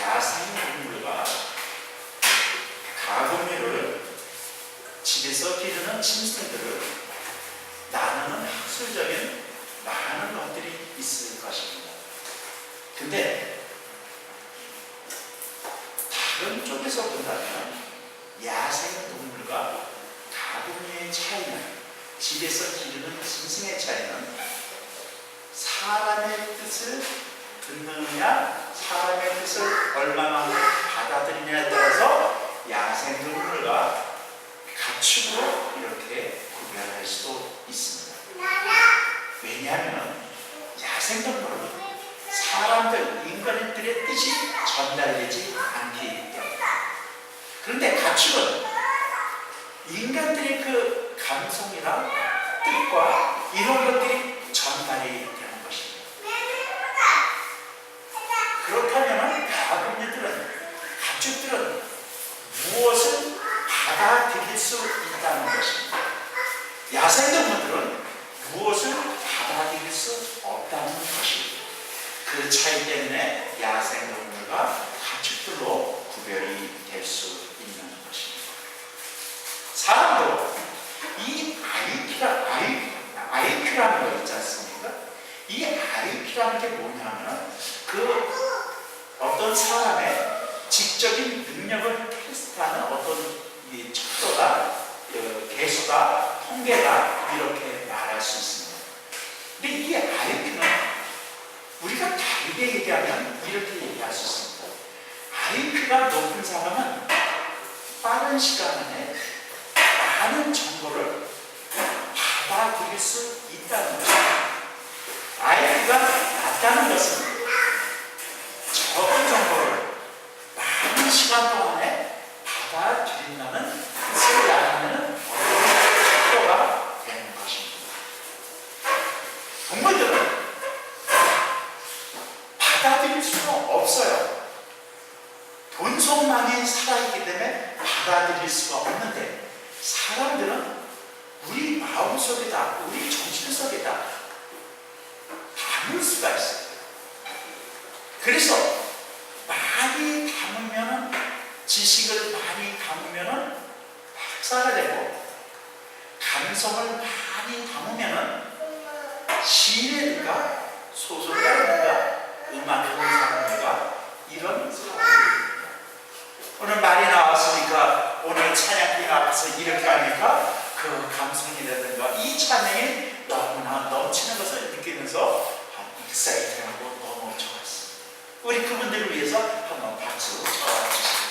야생 동물과 가구미를 집에서 기르는 짐승들을 나누는 학술적인 많은 것들이 있을 것입니다. 근데 다른 쪽에서 본다면 야생 동물과 가구미의 차이는 집에서 기르는 짐승의 차이는 사람의 뜻을 듣느냐 사람의 뜻을 얼마만큼 받아들이냐에 따라서 야생동물과 가축으로 이렇게 구별할 수도 있습니다. 왜냐하면 야생동물은 사람들, 인간들의 뜻이 전달되지 않기 때문에 그런데 가축은 인간들의 그 감성이나 뜻과 이런 것들이 전달이 되는 것입니다. 그렇다면 가금류들은 가축들은 무엇을 받아들일 수 있다는 것입니다. 야생동물들은 무엇을 받아들일 수 없다는 것입니다. 그 차이 때문에 야생동물과 가축들로 구별이 될 수 있는 것입니다. 사람도 이 IQ라, IQ라는 거 있지 않습니까? 이 IQ라는 게 뭐냐면 그 어떤 사람의 지적인 능력을 테스트하는 어떤 이 척도가 어, 개수가 통계가 이렇게 말할 수 있습니다. 근데 이 IQ는 우리가 다르게 얘기하면 이렇게 얘기할 수 있습니다. IQ가 높은 사람은 빠른 시간 안에 많은 정보를 받아들일 수 있다는 것입니다. IQ가 낮다는 것은 적은 정보를 많은 시간 동안에 받아들인다는 뜻을 나타내는 속도가 되는 것입니다. 동물들은 받아들일 수는 없어요. 돈속만이 살아있기 때문에 받아들일 수가 없는데 사람들은 우리 마음 속에다 우리 정신 속에다 담을 수가 있어요. 그래서 많이 담으면은 지식을 많이 담으면은 박사가 되고 감성을 많이 담으면은 시인이든가 소설가든가 음악하는 사람들과 이런 사람들입니다. 오늘 말이 나왔으니까 오늘 찬양팀 앞에서 이렇게 하니까 그 감성이라든가 이 찬양이 너무나 넘치는 것을 느끼면서 익사이트하고 너무 좋았습니다. 우리 그분들을 위해서 한번 박수 쳐주시기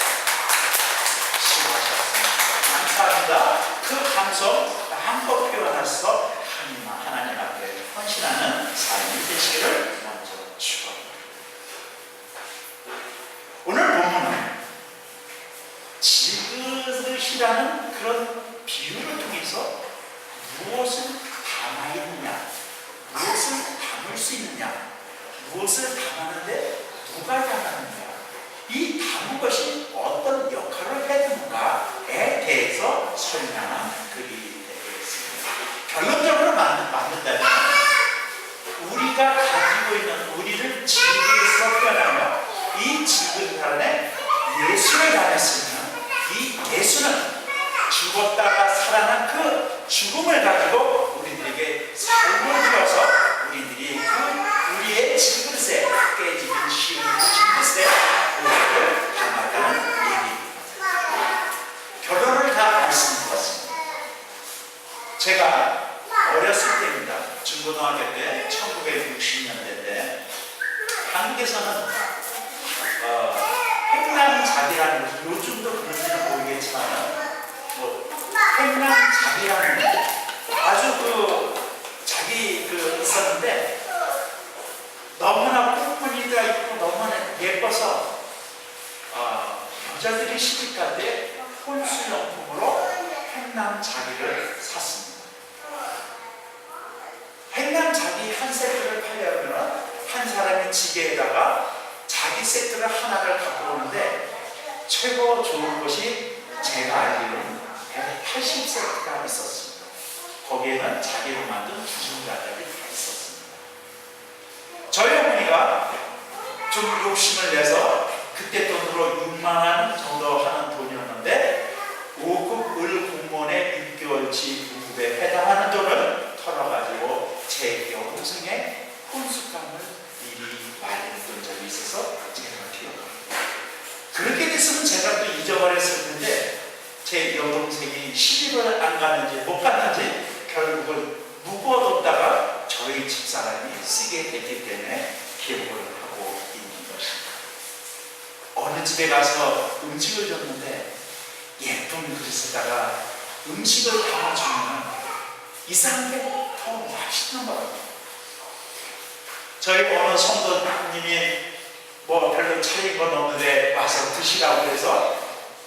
수고하셨습니다. 감사합니다. 그 감성 마음껏 표현해서 하나님, 하나님 앞에 헌신하는 삶이 되시기를 먼저 축원합니다. 오늘 본문은 지그릇이라는 그런 비유를 통해서 무엇을 담아있느냐, 무엇을 담을 수 있느냐, 무엇을 담았는데 누가 담았느냐, 이 담은 것이 어떤 역할을 해주는가에 대해서 설명한 글이 되겠습니다. 결론적으로 만든, 만든다면 우리가 가지고 있는 우리를 지그릇으로 표현하며 이 지그릇 안에 예수를 담았으면 이 예수는 죽었다가 살아난 그 죽음을 가지고 우리들에게 삶을 주어서 우리들이 그 우리의 지그릇에 깨지는 쉬운 지그릇에 우리를 담았다는 얘기입니다. 결론을 다 말씀드렸습니다. 제가 어렸을 때입니다. 중고등학교 때 1960년대인데 한국에서는 어, 행남잡이라는 것이 요즘도 그런지는 모르겠지만 뭐 행남잡이라는 아주 그 자기 그 있었는데 너무나 뽕무늬가 있고 너무나 예뻐서 어, 여자들이 시집갈 때 혼수용품으로 행남잡이를 샀습니다. 행남잡이 한 세트를 팔려면 지게에다가 자기 세트를 하나를 갖고 오는데 최고 좋은 것이 제가 알기로는 180세트가 있었습니다. 거기에는 자기로 만든 주중가들이 다 있었습니다. 저희 어머니가 좀 욕심을 내서 그때 돈으로 6만 원 정도 하는 돈이었는데 5급 을 공무원의 6개월치 무급에 해당하는 돈을 털어가지고 제 여동생의 혼수감을 미리 마련했던 적이 있어서 제가 기억합니다. 그렇게 됐으면 제가 또 잊어버렸을 텐데 제 여동생이 시집을 안 가는지 못 갔는지 결국은 묵어뒀다가 저희 집사람이 쓰게 됐기 때문에 기억을 하고 있는 것입니다. 어느 집에 가서 음식을 줬는데 예쁜 그릇에다가 음식을 담아주면 이상하게 더 맛있는 거예요. 저희 어느 성도님이 뭐 별로 차린 건 없는데 와서 드시라고 해서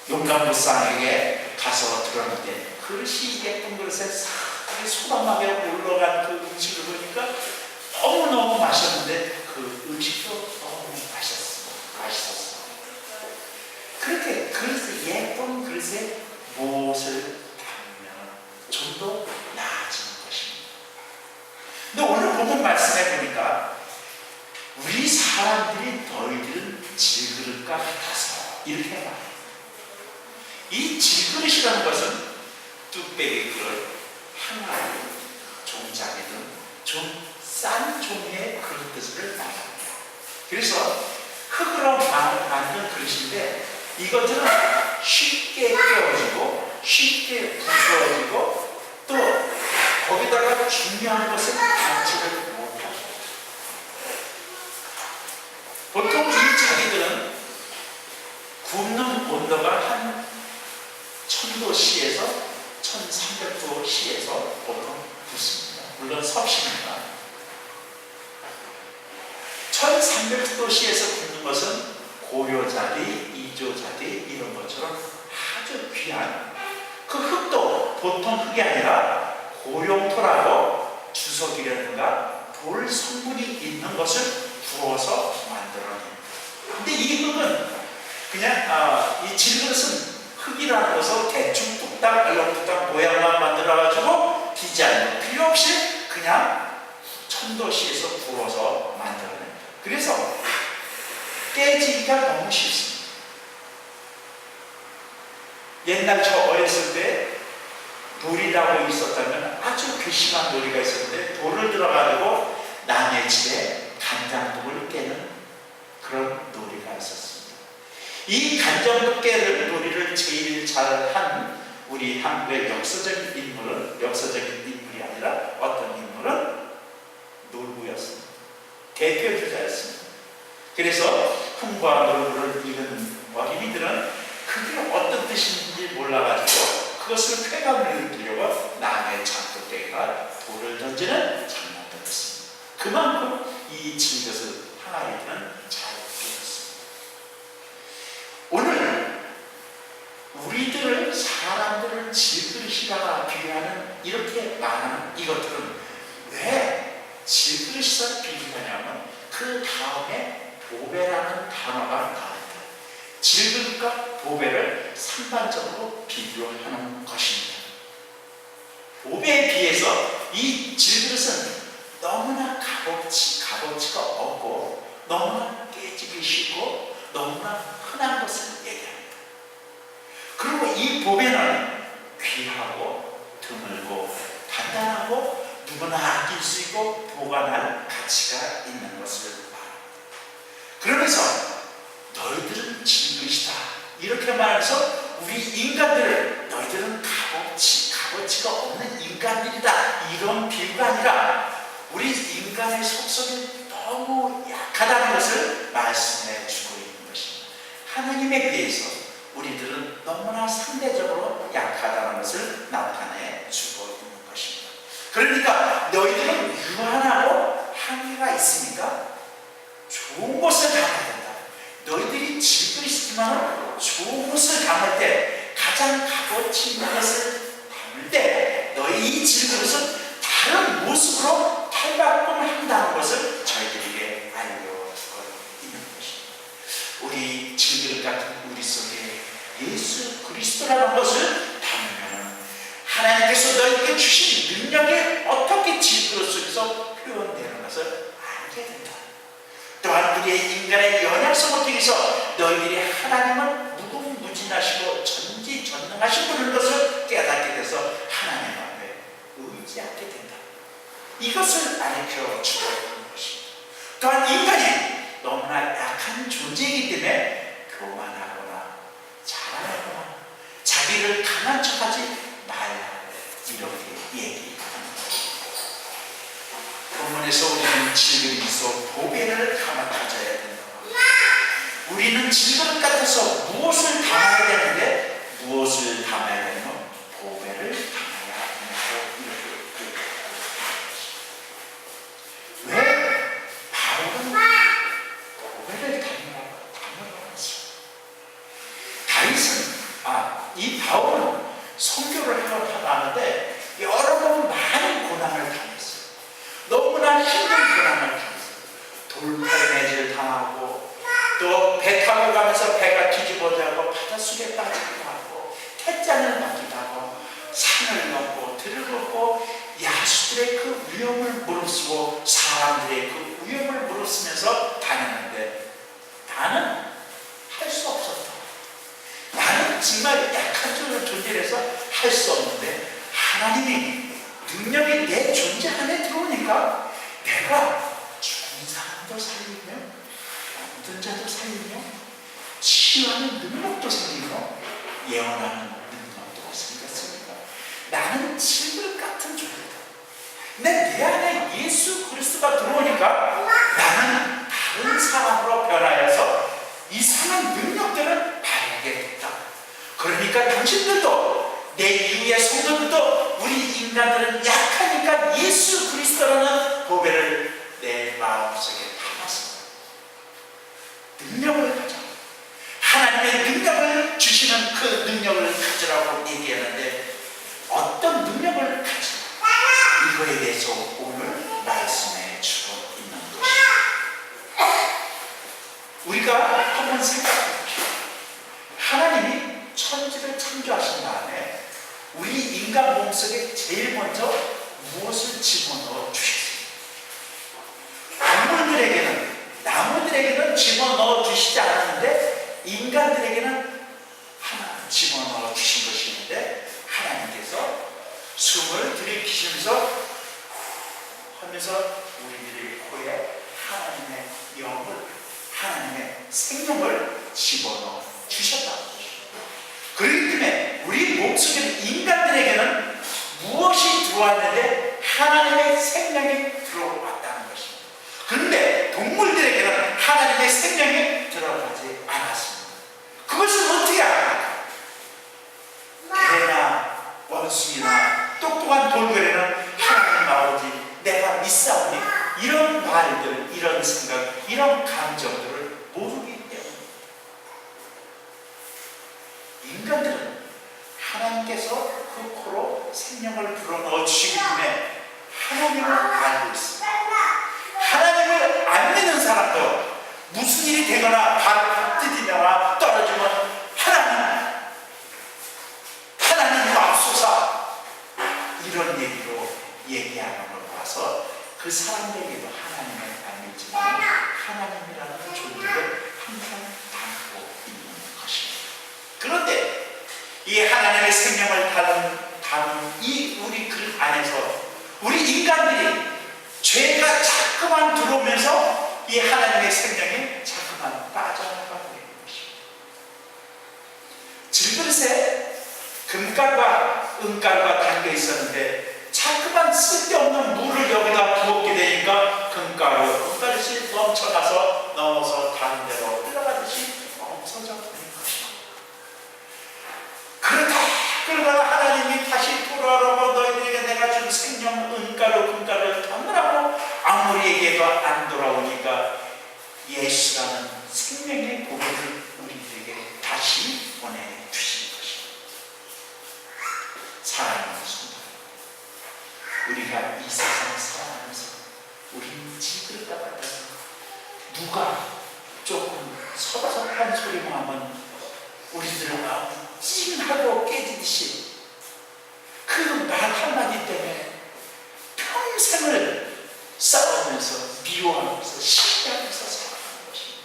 용감무쌍에게 가서 들었는데 그릇이 예쁜 그릇에 싹 소담하게 올라간 그 음식을 보니까 너무너무 맛있는데 그 음식도 너무 맛있었어. 맛있었어. 그렇게 그릇에 예쁜 그릇에 무엇을 담으면 좀 더 나아지는 것입니다. 근데 오늘 본문 말씀해 보니까 우리 사람들이 너희들은 질그릇과 같아서 이렇게 말해요. 이 질그릇이라는 것은 뚝배기 그릇, 항아리, 종자기든 좀싼 종류의 그릇 뜻을 말합니다. 그래서 흙으로 만- 만든 그릇인데 이것들은 쉽게 깨어지고 쉽게 부서지고 또 거기다가 중요한 것은 감지를 못합니다. 보통 이 자기들은 굽는 온도가 한 1000도씨에서 1300도씨에서 보통 굽습니다. 물론 섭씨입니다. 1300도씨에서 굽는 것은 고려자리, 이조자리 이런 것처럼 아주 귀한 그 흙도 보통 흙이 아니라 고룡토라고 주석이라든가 돌 성분이 있는 것을 부어서 만들어냅니다. 근데 이 흙은 그냥 아, 이 질그릇은 흙이라는 것을 대충 뚝딱 얼렁뚝딱 모양만 만들어가지고 디자인 필요 없이 그냥 천도시에서 구워서 만들어냅니다. 그래서 깨지기가 너무 쉽습니다. 옛날 저 어렸을 때 놀이라고 있었다면 아주 괘씸한 놀이가 있었는데 돌을 들어가지고 남의 집에 간장국을 깨는 그런 놀이가 있었습니다. 이 깨를 놀이를 제일 잘한 우리 한국의 역사적인 인물은 역사적인 인물이 아니라 어떤 인물은 놀부였습니다. 대표 주자였습니다. 그래서 흥과 놀부를 읽은 어린이들은 그게 어떤 뜻인지 몰라가지고 그것을 쾌감을 느끼려고 남의 장독대가 돌을 던지는 장난도 했습니다. 그만큼 이 질것을 항아리는 잘 배웠습니다. 오늘 우리들을 사람들을 질그릇이라 비유하는 이렇게 많은 이것들은 왜 질그릇이라 비유하냐면 그 다음에 보배라는 단어가 나옵니다. 질그릇과 보배를 상반적으로 비교하는 것입니다. 보배에 비해서 이 질그릇은 너무나 값어치, 값어치가 없고 너무나 깨지기 쉽고 너무나 흔한 것을 얘기합니다. 그리고 이 보배는 귀하고 드물고 단단하고 누구나 아낄 수 있고 보관할 가치가 있는 것을 말합니다. 그러면서 너희들은 질그릇이다 이렇게 말해서 우리 인간들을 너희들은 값어치, 값어치가 없는 인간들이다 이런 비유가 아니라 우리 인간의 속성이 너무 약하다는 것을 말씀해 주고 있는 것입니다. 하나님에 비해서 우리들은 너무나 상대적으로 약하다는 것을 나타내 주고 있는 것입니다. 그러니까 너희들은 유한하고 한계가 있으니까 좋은 것을 담아야 된다. 너희들이 질그릇이지만 좋은 것을 담을 때 가장 값어치 있는 것을 담을 때 너희 이 질그릇은 다른 모습으로 탈바꿈한다는 것을 저희들에게 알려주고 있는 것입니다. 우리 질그릇 같은 그리스도라는 것을 하나님께서 너희에게 주신 능력이 어떻게 질그릇 속에서 표현되는 것을 알게 된다. 또한 우리의 인간의 연약성을 통해서 너희들이 하나님은 무궁무진하시고 전지전능하신 분인 것을 깨닫게 돼서 하나님 앞에 의지하게 된다. 이것을 가르쳐 주고 있는 것입니다. 또한 인간이 너무나 약한 존재이기 때문에 교만하거나 자랑하거나 자기를 강한 척하지 말라 이렇게 얘기합니다. 본문에서 우리는 질그리서 보배를 하나 가져야 된다. 우리는 질그릇 같아서 무엇을 담아야 되는데 무엇을 담아야 되면 보배를 담아야 한다고 이렇게 얘기합니다. 왜 바울은 보배를 담으라고 담으라고 했어요? 다윗은 아, 이 바울은 선교를 하러 하는데 여러 번 많은 고난을 당했어요. 너무나 힘든 고난을 당했어요. 돌팔매질 당하고 또 배 타고 가면서 배가 뒤집어져고 바닷속에 빠지기도 하고 태짠을 맞기도 하고 산을 넘고 들을 걷고 야수들의 그 위험을 무릅쓰고 사람들의 그 위험을 무릅쓰면서 다녔는데 나는 할 수 없었다. 나는 정말 약한 존- 존재라서 할 수 없는데 하나님이 능력이 내 존재 안에 들어오니까 내가 죽은 사람도 살리며 병든 자도 살리며 치유하는 능력도 생기며 예언하는 능력도 생겼습니다. 나는 질글 같은 존재다. 근데 내 안에 예수 그리스도가 들어오니까 나는 다른 사람으로 변하여서 이상한 능력들을 발휘하게 됐다. 그러니까 당신들도 내 이후의 성도들도 우리 인간들은 약하니까 예수 그리스도라는 보배를 내 마음속에 담았습니다. 능력을 가져. 하나님의 능력을 주시는 그 능력을 가지라고 얘기하는데 어떤 능력을 가지? 이거에 대해서 오늘 말씀해 주고 있는 것입니다. 우리가 한번 생각해 봅시다. 하나님이 천지를 창조하신 다음에 우리 인간 몸속에 제일 먼저 무엇을 집어넣어 주셨습니까? 동물들에게는 나무들에게는 집어넣어 주시지 않았는데 인간들에게는 하나 집어넣어 주신 것이 있는데 하나님께서 숨을 들이키시면서 하면서 우리들의 코에 하나님의 영을 하나님의 생명을 집어넣어 주셨다는 것입니다. 그렇기 때문에 우리 몸속에 인간들에게는 무엇이 들어왔는데 하나님의 생명이 들어왔다는 것입니다. 그런데 동물들에게는 하나님의 생명이 들어가지 않았습니다. 그것을 어떻게 합니까? 개나 원숭이나 똑똑한 돌고래는 하나님 아버지 내가 믿사오니 이런 말들, 이런 생각, 이런 감정들을 모르기 때문에 인간들은 하나님께서 그 코로 생명을 불어넣어 주시기 때문에 하나님을 알고 있습니다. 하나님을 안 믿는 사람도 무슨 일이 되거나 발을 뜯이거나 떨어지면 하나님, 하나님 맙소사 이런 얘기로 얘기하는 걸 봐서 그 사람들에게도 하나님을 안 믿지만 하나님이라는 존재를 항상 담고 있는 것입니다. 그런데 이 하나님의 생명을 담은, 담은 이 우리 그 안에서 우리 인간들이 죄가 자꾸만 들어오면서 이 하나님의 생명이 자꾸만 빠져나가고 있는 것입니다. 질그릇에 금가루와 은가루가 담겨 있었는데 자꾸만 쓸데없는 물을 여기다 부었게 되니까 금가루, 은가루씩 넘쳐나서 넘어서 다른 데로 흘러가듯이 없어져 버린 것입니다. 그러다 그러다가 하나님이 다시 돌아오고 너희들에게 내가 준 생명 은가루 금가루를 담으라고 얘기해도 안 돌아오니까 예수라는 생명의 보배를 우리들에게 다시 보내주신 것입니다. 사랑하는 성도 우리가 이 세상을 살아가면서 우리는 지그릇 같아서 누가 조금 섭섭한 소리만 하면 우리들은 막 찡하고 깨지듯이 그 말 한마디 때문에 평생을 싸우면서 미워하면서 시기하면서 살아가는 것입니다.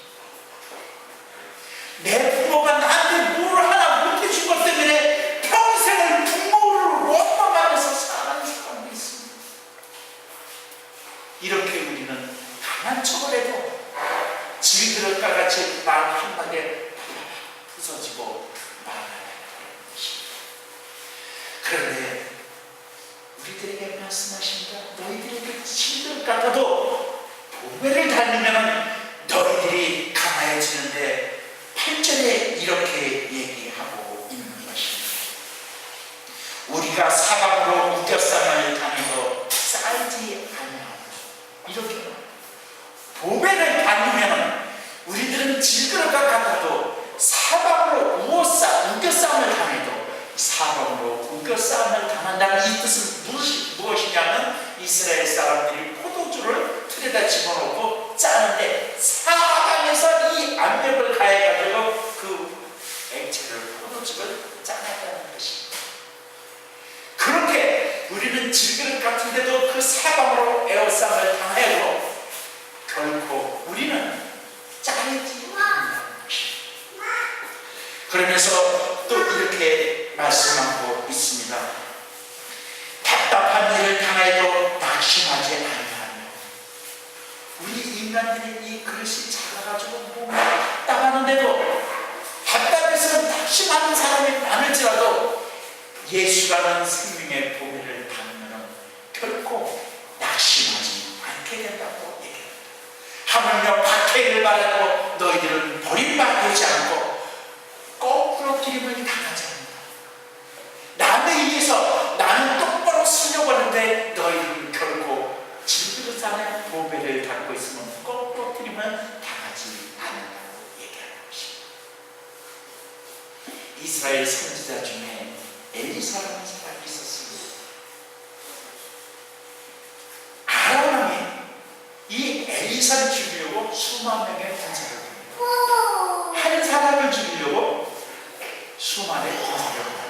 내 부모가 나한테 뭘 하나 못해준 것 때문에 평생을 부모를 원망하면서 사는 사람이 있습니다. 이렇게 우리는 강한 척을 해도 질그릇과 같이 마음 한마디에 부서지고 말아야 것입니다. 그런데 우리들에게 말씀하십니다. 너희들에게 같아도 보배를 닮으면 너희들이 강화해지는데 8절에 이렇게 얘기하고 있는 것입니다. 우리가 사방으로 우겨쌈을 당해도 쌓이지 아니하고 이렇게. 보배를 받으면 우리들은 질그릇과 같아도 사방으로 우어싸, 우겨싸움을 당해도 사방으로 우겨싸움을 당한다는 이 뜻은 무엇이, 무엇이냐면 이스라엘 사람들이 포도주를 틀에다 집어넣고 짜는데 사방에서 이 압력을 가해가지고 그 액체를 포도즙을 짜냈다는 것입니다. 그렇게 우리는 질그릇 같은데도 그 사방으로 에어싸움을 당해도 결코 우리는 짜내지 않는다는 것입니다. 그러면서 또 이렇게 말씀하고 있습니다. 답답한 일을 당해도 낙심하지 아니하며 우리 인간들이 이 그릇이 작아가지고 몸이 답답하는데도 답답해서 낙심하는 사람이 많을지라도 예수라는 생명의 보배를 받으면 결코 낙심하지 않게 된다고 얘기합니다. 하물며 박해를 받고 너희들은 버림받지 않고 거꾸로 기름을 당하지 않는다. 남에 의해서 나는 똑바로 쓰려고 하는데 너희는 결코 질그릇 안에 보배를 갖고 있으면 거꾸로 기름을 당하지 않는다고 얘기하는 것입니다. 이스라엘 선지자 중에 엘리사라는 사람이 있었습니다. 아람왕이 이 엘리사를 죽이려고 수만 명의 군사를 보냅니다. 한 사람을 죽이려고 수만의 군사를 보냅니다.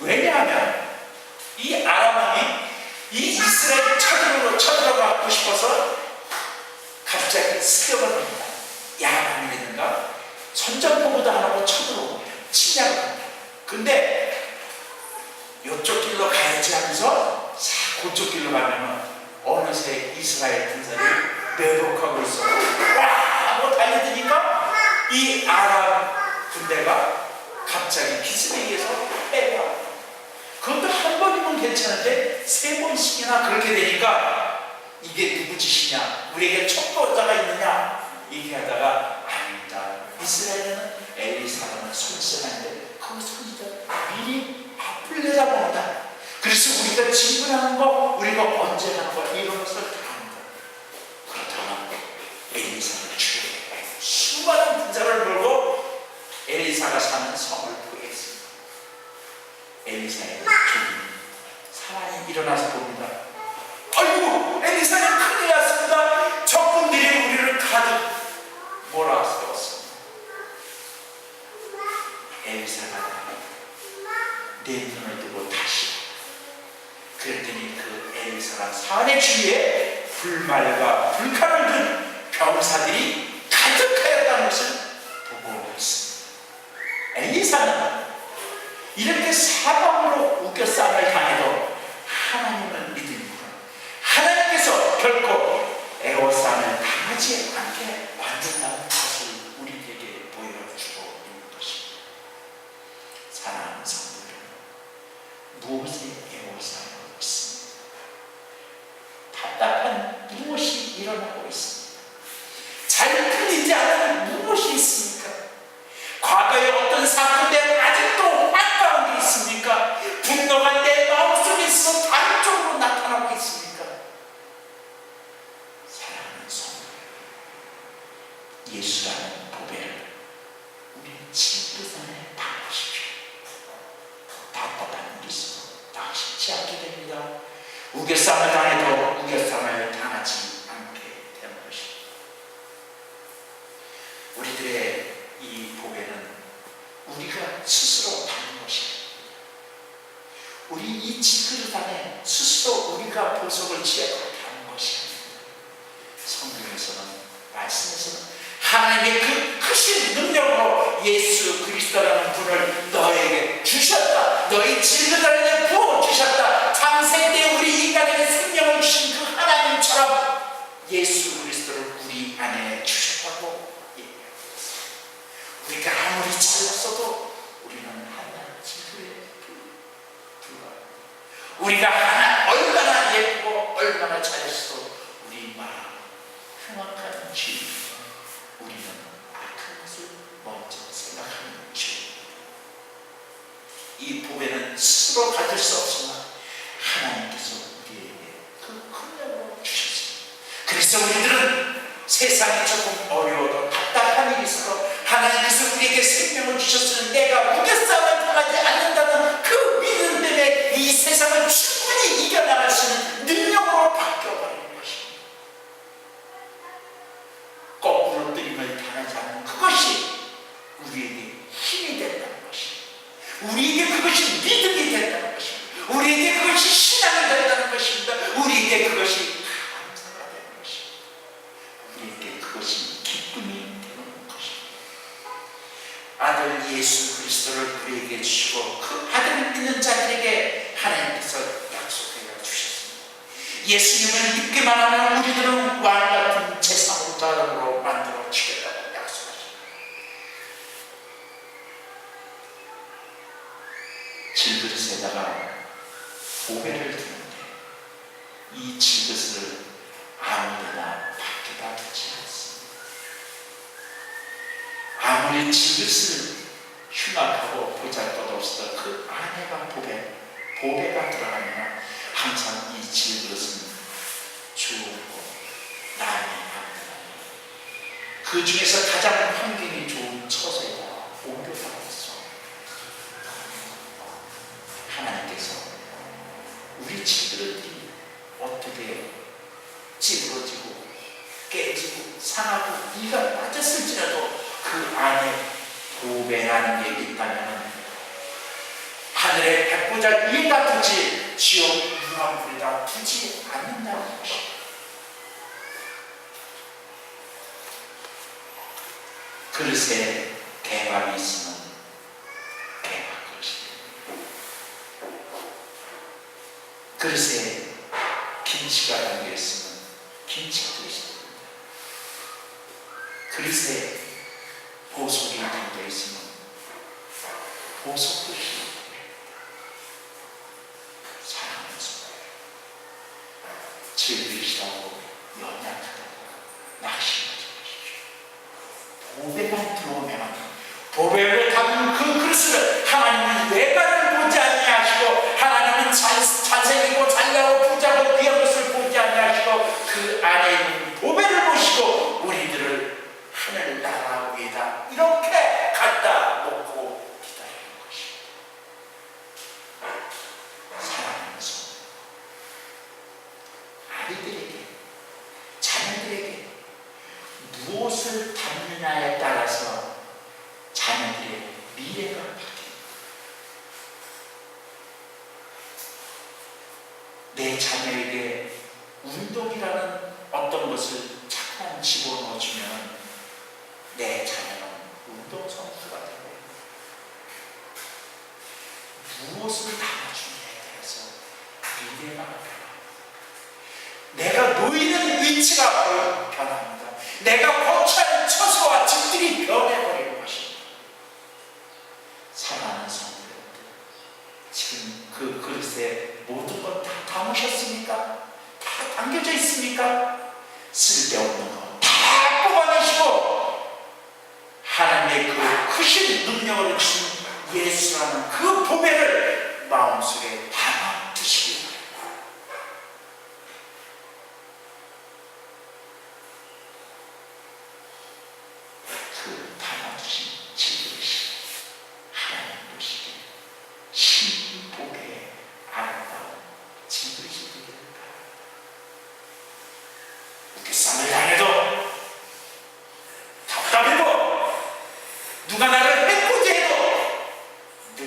왜냐하면 이 아람왕이 이 이스라엘 쳐들어 쳐들어가고 싶어서 갑자기 습격을 합니다. 야만이라든가 선전포고도 안 하고 쳐들어오고 침략을 합니다. 근데 이쪽 길로 가야지 하면서 자 그쪽 길로 가면은 어느새 이스라엘 군사들이 매복하고 있어. 와! 뭐 달려드니까 이 아람 군대가 갑자기 의해서 빼가. 그것도 한 번이면 괜찮은데 세 번씩이나 그렇게 되니까 이게 누구 짓이냐? 우리에게 촉도자가 있느냐? 얘기하다가 아닙니다. 이스라엘은 엘리사라는 손쓰는데 그 손이들 미리 앞을 내다본다. 그래서 우리가 질문하는 거, 우리가 언제 하는 거 이런 것을 다 합니다. 그렇다면 엘리사를 죽여 수많은 군사를 몰고 엘리사가 사는 성을 구했습니다. 엘리사의 죽임 사람이 일어나서 봅니다. 아이고 엘리사님 큰일 났습니다. 적군들이 우리를 가득 몰아세웠습니다. 엘리사가 내 눈을 뜨고 다시 그랬더니 그 엘리사가 산의 주위에 불 말과 불칼을 든 병사들이 가득하였다는 것을 보고 있습니다. 엘리사는 이렇게 사방으로 우겨싸움을 당해도 하나님을 믿음으로 하나님께서 결코 애호싸움을 당하지 않게 만든다는 것을 우리에게 보여주고 있는 것입니다. 사랑하는 성도들 무엇에 애호싸움하고 있습니까? 답답한 무엇이 일어나고 있습니까? 잘 풀리지 않은 무엇이 있습니까? 과거에 어떤 사건 때문에 아직도 안가운데 있습니까? 분노가 내 마음속에 있어 다른 쪽으로 나타나고 있습니까? 사랑하는 성도 예수라는 보배를 우리 친구산에 담으십시오. 답답한 일이 있어 낙심치 않게 됩니다. 우겨쌈을 당해도 우겨쌈을 당하지 않게 되는 것입니다. 우리들의 이 보배는 우리가 스스로 받는 것입니다. 우리 이 지그릇 안에 스스로 우리가 보석을 지어서 받는 것입니다. 성경에서는 말씀에서는 하나님의 그 크신 능력으로 예수 그리스도라는 분을 너에게 주셨다. 너희 질그다리에 부어 주셨다. 창세 때 우리 인간에게 생명을 주신 그 하나님처럼 예수 그리스도를 우리 안에 주셨다고 얘기하고 있습니다. 우리가 아무리 잘났어도 우리는 하나님 질그에 불과합니다. 우리가 하나 예쁘고 얼마나 잘했어도 우리 마음 흉악한 죄 우리는 악한 것을 먼저 생각하는 죄. 이 보배는 스스로 가질 수 없지만 하나님께서 우리에게 그 큰약으로 주셨습니다. 그래서 우리들은 세상이 조금 어려워도 답답한 일이 있어도 하나님께서 우리에게 생명을 주셨으니 내가 우겨싸움을 당하지 않는다는 그 믿음 때문에 이 세상을 충분히 이겨나갈 수 있는 능력으로 바뀌어버리는 것입니다. 거꾸로 뜨림을 당하지 않는 그것이 우리에게 힘이 된다는 것입니다. 우리에게 그것이 믿음이 된다는 것입니다. 우리에게 그것이 신앙이 된다는 것입니다. 우리에게 그것이 감사가 되는 것입니다. 우리에게 그것이 기쁨이 되는 것입니다. 아들 예수 그리스도를 우리에게 주시고 그 아들을 믿는 자들에게 하나님께서 약속해 주셨습니다. 예수님을 믿기만 하면 우리들은 왕 같은 재상자로 만들어 주겠다고 약속하십니다. 질그릇에다가 보배를 두는데 이 질그릇을 아무데나 밖에다 두지 않습니다. 아무리 질그릇을 흉악하고 보잘것없어도 그 안에가 보배, 보배가 들어가면 항상 이 질그릇은 주고 남이 합니다. 그 중에서 가장 환경이 좋은 처소에다 옮겨다가 있어. 하나님께서 우리 질그릇이 어떻게 찌그러지고 깨지고 이가 빠졌을지라도 그 안에 보배라는 게 있다면 하늘의 백보자 위에다 두지 지옥 유황불에다. 두지 않는다는 것입니다. 그릇에 개밥이 있으면 개밥 그릇이 그릇에 김치가 담겨 있으면 김치 그릇이 됩니다. 그릇에 보석이 담겨 있으면 보석 그릇이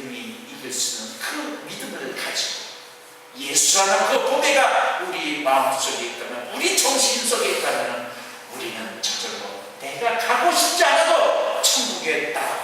능히 이길 수 있는 그 믿음을 가지고 예수라는 그 보배가 우리 마음속에 있다면 우리 정신 속에 있다면 우리는 저절로 내가 가고 싶지 않아도 천국에 딱하